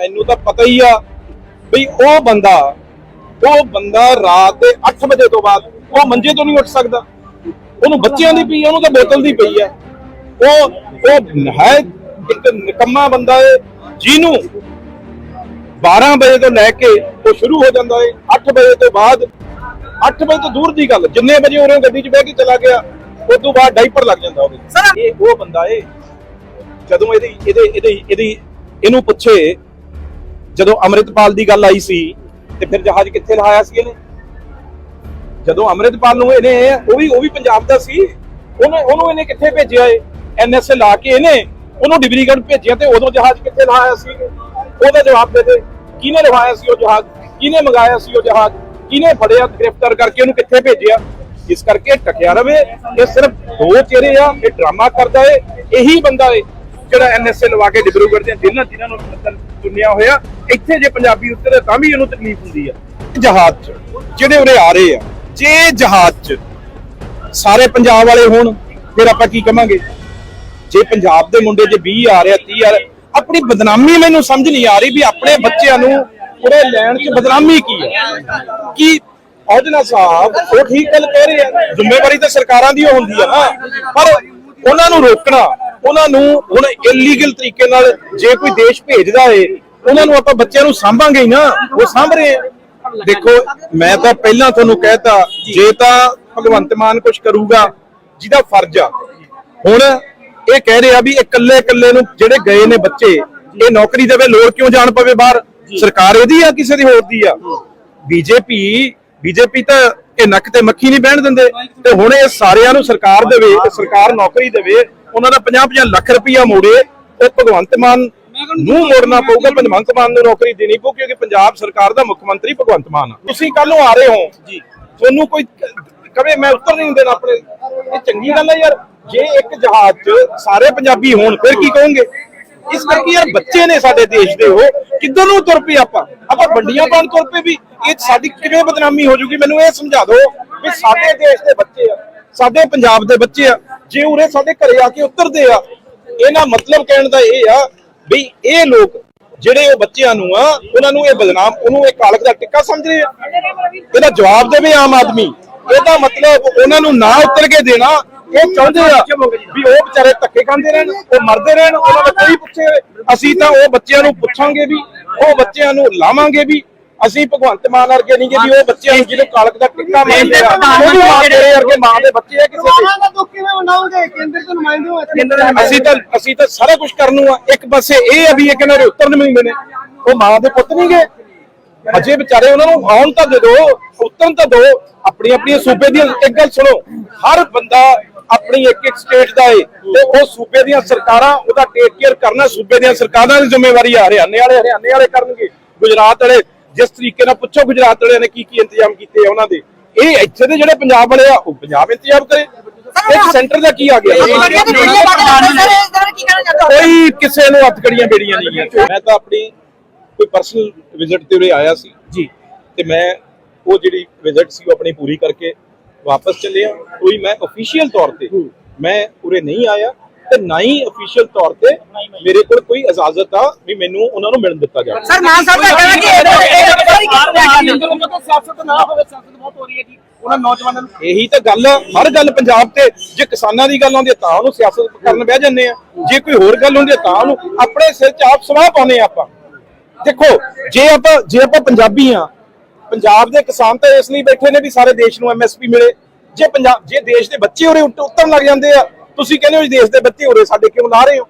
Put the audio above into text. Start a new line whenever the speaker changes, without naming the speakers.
ਮੈਨੂੰ ਤਾਂ ਪਤਾ ਹੀ ਆ ਵੀ ਉਹ ਬੰਦਾ ਉਹ ਬੰਦਾ ਰਾਤ ਦੇ 8 ਵਜੇ ਤੋਂ ਬਾਅਦ ਉਹ ਮੰਜੇ ਤੋਂ ਨਹੀਂ ਉੱਠ ਸਕਦਾ। ਉਹਨੂੰ ਬੱਚਿਆਂ ਦੀ ਪਈ ਉਹਨੂੰ ਤਾਂ ਬੋਤਲ ਦੀ ਪਈ ਆ। ਉਹ ਉਹ ਹੈ ਇੱਕ ਨਿਕੰਮਾ ਬੰਦਾ ਹੈ ਜਿਹਨੂੰ 12 ਵਜੇ ਤੋਂ ਲੈ ਕੇ ਉਹ ਸ਼ੁਰੂ ਹੋ ਜਾਂਦਾ ਹੈ 8 ਵਜੇ ਤੋਂ ਬਾਅਦ 8 ਵਜੇ ਤੋਂ ਦੂਰ ਦੀ ਗੱਲ ਜਿੰਨੇ ਵਜੇ ਉਹਨੇ ਗੱਡੀ 'ਚ ਬਹਿ ਕੇ ਚਲਾ ਗਿਆ ਉਸ ਤੋਂ ਬਾਅਦ ਡਾਈਪਰ ਲੱਗ ਜਾਂਦਾ ਉਹਦੇ। ਇਹ ਉਹ ਬੰਦਾ ਏ ਜਦੋਂ ਇਹਦੀ ਇਹਦੇ ਇਹਦੇ ਇਹਦੀ ਇਹਨੂੰ ਪੁੱਛੇ ਜਦੋਂ ਅੰਮ੍ਰਿਤਪਾਲ ਦੀ ਗੱਲ ਆਈ ਸੀ ਤੇ ਫਿਰ ਜਹਾਜ਼ ਕਿੱਥੇ ਲਹਾਇਆ ਸੀ ਇਹਨੇ? ਜਦੋਂ ਅੰਮ੍ਰਿਤਪਾਲ ਨੂੰ ਇਹਨੇ ਉਹ ਵੀ ਉਹ ਵੀ ਪੰਜਾਬ ਦਾ ਸੀ, ਉਹਨੇ ਉਹਨੂੰ ਇਹਨੇ ਕਿੱਥੇ ਭੇਜਿਆ ਏ ਐਨਐਸਏ ਲਾ ਕੇ ਇਹਨੇ ਉਹਨੂੰ ਡਿਬਰੀਗੜ੍ਹ ਭੇਜਿਆ ਤੇ ਉਦੋਂ ਜਹਾਜ਼ ਕਿੱਥੇ ਲਹਾਇਆ ਸੀ? ਉਹਦਾ ਜਵਾਬ ਦੇ ਦੇ। ਕਿਹਨੇ ਲਹਾਇਆ ਸੀ ਉਹ ਜਹਾਜ਼? ਕਿਹਨੇ ਮੰਗਾਇਆ ਸੀ ਉਹ ਜਹਾਜ਼? ਕਿਹਨੇ ਫੜਿਆ, ਗ੍ਰਿਫਤਾਰ ਕਰਕੇ ਉਹਨੂੰ ਕਿੱਥੇ ਭੇਜਿਆ? ਇਸ ਕਰਕੇ ਟਕਿਆ ਰਵੇ। ਇਹ ਸਿਰਫ ਦੋ ਚਿਹਰੇ ਆ, ਇਹ ਡਰਾਮਾ ਕਰਦਾ ਏ, ਇਹੀ ਬੰਦਾ ਏ। ਜਿਹੜਾ ਐਨਐਸਏ ਲਵਾ ਕੇ ਡਿਬਰੂਗੜ੍ਹ ਦੇ ਜਿਨ੍ਹਾਂ ਜਿਨ੍ਹਾਂ ਨੂੰ ਚੁਣਿਆ ਹੋਇਆ, ਇੱਥੇ ਜੇ ਪੰਜਾਬੀ ਉਤਰੇ ਤਾਂ ਵੀ ਇਹਨੂੰ ਤਕਲੀਫ ਹੁੰਦੀ ਆ। ਜਹਾਜ਼ 'ਚ, ਜਿਹੜੇ ਉਰੇ ਆ ਰਹੇ ਆ, ਜੇ ਜਹਾਜ਼ 'ਚ ਸਾਰੇ ਪੰਜਾਬ ਵਾਲੇ ਹੋਣ, ਫਿਰ ਆਪਾਂ ਕੀ ਕਵਾਂਗੇ? ਜੇ ਪੰਜਾਬ ਦੇ ਮੁੰਡੇ ਜੇ 20 ਆ ਰਿਹਾ 30 ਆ ਰਿਹਾ ਆਪਣੀ ਬਦਨਾਮੀ ਮੈਨੂੰ ਸਮਝ ਨਹੀਂ ਆ ਰਹੀ ਵੀ ਆਪਣੇ ਬੱਚਿਆਂ ਨੂੰ ਉਰੇ ਲੈਣ 'ਚ ਬਦਨਾਮੀ ਕੀ ਹੈ ਕੀ ਔਜਲਾ ਸਾਹਿਬ, ਉਹ ਠੀਕ ਗੱਲ ਕਹਿ ਰਹੇ ਆ, ਜ਼ਿੰਮੇਵਾਰੀ ਤਾਂ ਸਰਕਾਰਾਂ ਦੀ ਹੁੰਦੀ ਆ ਨਾ, ਪਰ ਉਹਨਾਂ ਨੂੰ ਰੋਕਣਾ ਉਹਨਾਂ ਨੂੰ ਹੁਣ ਇਲੀਗਲ ਤਰੀਕੇ ਨਾਲ ਜੇ ਕੋਈ ਦੇਸ਼ ਭੇਜਦਾ ਏ, ਉਹਨਾਂ ਨੂੰ ਆਪਾਂ ਬੱਚਿਆਂ ਨੂੰ ਸਾਂਭਾਂਗੇ ਹੀ ਨਾ, ਉਹ ਸਾਂਭ ਰਹੇ ਦੇਖੋ, ਮੈਂ ਤਾਂ ਪਹਿਲਾਂ ਤੁਹਾਨੂੰ ਕਹਿਤਾ, ਜੇ ਤਾਂ ਭਗਵੰਤ ਮਾਨ ਕੁਝ ਕਰੂਗਾ, ਜਿਹਦਾ ਫਰਜ਼ ਆ। ਹੁਣ ਇਹ ਕਹਿ ਰਿਹਾ ਵੀ ਇਕੱਲੇ ਇਕੱਲੇ ਨੂੰ ਜਿਹੜੇ ਗਏ ਨੇ ਬੱਚੇ, ਇਹ ਨੌਕਰੀ ਦੇਵੇ, ਲੋੜ ਕਿਉਂ ਜਾਣ ਪਵੇ ਬਾਹਰ? ਸਰਕਾਰ ਇਹਦੀ ਆ, ਕਿਸੇ ਦੀ ਹੋਰ ਦੀ ਆ? ਬੀਜੇਪੀ ਬੀਜੇਪੀ ਤਾਂ ਇਹ ਨੱਕ ਤੇ ਮੱਖੀ ਨਹੀਂ ਬਹਿਣ ਦਿੰਦੇ। ਤੇ ਹੁਣ ਇਹ ਸਾਰਿਆਂ ਨੂੰ ਸਰਕਾਰ ਦੇਵੇ, ਸਰਕਾਰ ਨੌਕਰੀ ਦੇਵੇ ਉਹਨਾਂ ਦਾ 50-50 ਲੱਖ ਰੁਪਈਆ ਮੋੜੇ ਤੇ ਭਗਵੰਤ ਮਾਨ ਨੂੰ ਮੋੜਨਾ ਪਊਗਾ ਭਗਵੰਤ ਮਾਨ ਨੂੰ ਨੌਕਰੀ ਦੇਣੀ ਪਊ ਕਿਉਂਕਿ ਪੰਜਾਬ ਸਰਕਾਰ ਦਾ ਮੁੱਖ ਮੰਤਰੀ ਭਗਵੰਤ ਮਾਨ ਆ। ਤੁਸੀਂ ਕੱਲ ਨੂੰ ਆ ਰਹੇ ਹੋ। ਜੀ। ਤੁਹਾਨੂੰ ਕੋਈ ਕਵੇ ਮੈਂ ਉੱਤਰ ਨਹੀਂ ਦੇਣਾ ਆਪਣੇ। ਇਹ ਚੰਗੀ ਗੱਲ ਹੈ ਯਾਰ ਜੇ ਇੱਕ ਜਹਾਜ਼ 'ਚ ਸਾਰੇ ਪੰਜਾਬੀ ਹੋਣ ਫਿਰ ਕੀ ਕਹੋਗੇ? ਇਸ ਕਰਕੇ ਯਾਰ ਬੱਚੇ ਨੇ ਸਾਡੇ ਦੇਸ਼ ਦੇ ਉਹ। ਕਿੱਧਰ ਨੂੰ ਤੁਰ ਪਏ ਆਪਾਂ? ਆਪਾਂ ਵੰਡੀਆਂ ਪਾਣ ਤੁਰ ਪਏ ਵੀ ਇਹ ਸਾਡੀ ਕਿਵੇਂ ਬਦਨਾਮੀ ਹੋ ਜੂਗੀ? ਮੈਨੂੰ ਇਹ ਸਮਝਾ ਦਿਓ ਵੀ ਸਾਡੇ ਦੇਸ਼ ਦੇ ਬੱਚੇ ਆ ਸਾਡੇ ਪੰਜਾਬ ਦੇ ਬੱਚੇ ਆ ਜੇ ਉਰੇ ਸਾਡੇ ਘਰੇ ਆ ਕੇ ਉਤਰਦੇ ਆ ਇਹਨਾਂ ਮਤਲਬ ਕਹਿਣ ਦਾ ਇਹ ਆ ਵੀ ਇਹ ਲੋਕ ਜਿਹੜੇ ਉਹ ਬੱਚਿਆਂ ਨੂੰ ਆ ਉਹਨਾਂ ਨੂੰ ਇਹ ਬਦਨਾਮ ਉਹਨੂੰ ਇਹ ਕਾਲਕ ਦਾ ਟਿੱਕਾ ਸਮਝ ਰਹੇ ਆ? ਇਹਦਾ ਜਵਾਬ ਦੇਵੇ ਆਮ ਆਦਮੀ। ਇਹਦਾ ਮਤਲਬ ਉਹਨਾਂ ਨੂੰ ਨਾ ਉਤਰ ਕੇ ਦੇਣਾ ਇਹ ਚਾਹੁੰਦੇ ਆ ਵੀ ਉਹ ਵਿਚਾਰੇ ਧੱਕੇ ਖਾਂਦੇ ਰਹਿਣ ਉਹ ਮਰਦੇ ਰਹਿਣ ਉਹਨਾਂ ਦਾ ਕੋਈ ਪੁੱਛੇ ਅਸੀਂ ਤਾਂ ਉਹ ਬੱਚਿਆਂ ਨੂੰ ਪੁੱਛਾਂਗੇ ਵੀ ਉਹ ਬੱਚਿਆਂ ਨੂੰ ਲਾਵਾਂਗੇ ਵੀ ਅਸੀਂ ਭਗਵੰਤ ਮਾਨ ਵਰਗੇ ਨਹੀਂ ਕਿ ਵੀ ਉਹ ਬੱਚਿਆਂ ਨੂੰ ਜਿਹਨੂੰ ਕਾਲਕ ਦਾ ਟਿੱਕਾ ਮੰਨਦੇ ਆ। ਉਹ ਵੀ ਮਾਂ ਤੇਰੇ ਵਰਗੇ ਮਾਂ ਦੇ ਬੱਚੇ ਆ ਕਿਸੇ ਦੇ
ਦਾ ਕੇਂਦਰ ਨੁਮਾਇੰਦੇ ਹੋ
ਅਸੀਂ ਤਾਂ ਅਸੀਂ ਤਾਂ ਸਾਰਾ ਕੁਝ ਕਰਨ ਨੂੰ ਆ। ਇੱਕ ਪਾਸੇ ਇਹ ਆ ਵੀ ਇਹ ਕਹਿੰਦੇ ਨੇ ਉੱਤਰ ਨਹੀਂ ਮਿਲਦੇ ਨੇ। ਉਹ ਮਾਂ ਦੇ ਪੁੱਤ ਨਹੀਂ ਗਏ ਅਜੇ ਵਿਚਾਰੇ ਉਹਨਾਂ ਨੂੰ ਆਉਣ ਤਾਂ ਦੇ ਦਿਓ ਉਤਰਨ ਤਾਂ ਦਿਓ ਆਪਣੀ ਆਪਣੀ ਸੂਬੇ ਦੀਆਂ ਇੱਕ ਗੱਲ ਸੁਣੋ ਹਰ ਬੰਦਾ ਆਪਣੀ ਇੱਕ ਇੱਕ ਸਟੇਟ ਦਾ ਏ। ਤੇ ਉਹ ਸੂਬੇ ਦੀਆਂ ਸਰਕਾਰਾਂ ਉਹਦਾ ਟੇਕ ਕੇਅਰ ਕਰਨਾ ਸੂਬੇ ਦੀਆਂ ਸਰਕਾਰਾਂ ਦੀ ਜ਼ਿੰਮੇਵਾਰੀ ਆ। ਹਰਿਆਣੇ ਵਾਲੇ ਹਰਿਆਣੇ ਵਾਲੇ ਕਰਨਗੇ। ਗੁਜਰਾਤ ਵਾਲੇ ਜਿਸ ਤਰੀਕੇ ਨਾਲ ਪੁੱਛੋ ਗੁਜਰਾਤ ਵਾਲਿਆਂ ਨੇ ਕੀ ਕੀ ਇੰਤਜ਼ਾਮ ਕੀਤੇ ਆ ਉਹਨਾਂ ਦੇ। ਇਹ ਇੱਥੇ ਦੇ ਜਿਹੜੇ ਪੰਜਾਬ ਵਾਲੇ ਆ ਉਹ ਪੰਜਾਬ ਇੰਤਜ਼ਾਮ ਕਰੇ। ਇੱਕ ਸੈਂਟਰ ਦਾ ਕੀ ਆ ਗਿਆ? ਕੋਈ ਕਿਸੇ ਨੂੰ ਹੱਥਕੜੀਆਂ ਬੇੜੀਆਂ ਨਹੀਂ ਹੈ ਮੈਂ ਤਾਂ ਆਪਣੀ ਕੋਈ ਪਰਸਨਲ ਵਿਜ਼ਿਟ ਤੇ ਉਰੇ ਆਇਆ ਸੀ। ਜੀ। ਤੇ ਮੈਂ ਉਹ ਜਿਹੜੀ ਵਿਜ਼ਿਟ ਸੀ ਉਹ ਆਪਣੀ ਪੂਰੀ ਕਰਕੇ ਵਾਪਸ ਚੱਲਿਆ। ਕੋਈ ਮੈਂ ਅਫੀਸ਼ੀਅਲ ਤੌਰ ਤੇ ਮੈਂ ਉਰੇ ਨਹੀਂ ਆਇਆ। ਤੇ ਨਾ ਹੀ ਅਫੀਸ਼ੀਅਲ ਤੌਰ ਤੇ ਮੇਰੇ ਕੋਲ ਕੋਈ ਇਜਾਜ਼ਤ ਆ ਵੀ ਮੈਨੂੰ ਉਹਨਾਂ ਨੂੰ ਮਿਲਣ ਦਿੱਤਾ ਜਾਵੇ।
ਸਰ ਮਾਨ ਸਾਹਿਬ ਦਾ ਕਹਿਣਾ ਕਿ
ਸਿਆਸਤ ਨਾ ਹੋਵੇ ਸਿਆਸਤ ਬਹੁਤ ਹੋ ਰਹੀ ਹੈ ਜੀ। ਉਹਨਾਂ ਨੌਜਵਾਨਾਂ ਨੂੰ
ਇਹੀ ਤਾਂ ਗੱਲ ਹਰ ਗੱਲ ਪੰਜਾਬ ਤੇ ਜੇ ਕਿਸਾਨਾਂ ਦੀ ਗੱਲ ਆਉਂਦੀ ਹੈ ਤਾਂ ਉਹਨੂੰ ਸਿਆਸਤ ਕਰਨ ਬਹਿ ਜੰਨੇ ਆ। ਜੇ ਕੋਈ ਹੋਰ ਗੱਲ ਹੁੰਦੀ ਹੈ ਤਾਂ ਉਹਨੂੰ ਆਪਣੇ ਸਿਰ 'ਚ ਆਪ ਸਵਾਹ ਪਾਉਨੇ ਆ ਆਪਾਂ। ਦੇਖੋ ਜੇ ਆਪਾਂ ਜੇ ਆਪਾਂ ਪੰਜਾਬੀ ਆ ਪੰਜਾਬ ਦੇ ਕਿਸਾਨ ਤਾਂ ਇਸ ਲਈ ਬੈਠੇ ਨੇ ਵੀ ਸਾਰੇ ਦੇਸ਼ ਨੂੰ ਐਮਐਸਪੀ ਮਿਲੇ। ਜੇ ਪੰਜਾਬ ਜੇ ਦੇਸ਼ ਦੇ ਬੱਚੇ ਉਰੇ ਉੱਤ- ਉਤਰਨ ਲੱਗ ਜਾਂਦੇ ਆ ਤੁਸੀਂ ਕਹਿੰਦੇ ਹੋ ਦੇਸ਼ ਦੇ ਬੱਚੇ ਉਰੇ ਸਾਡੇ ਕਿਉਂ ਲਾ ਰਹੇ ਹੋ?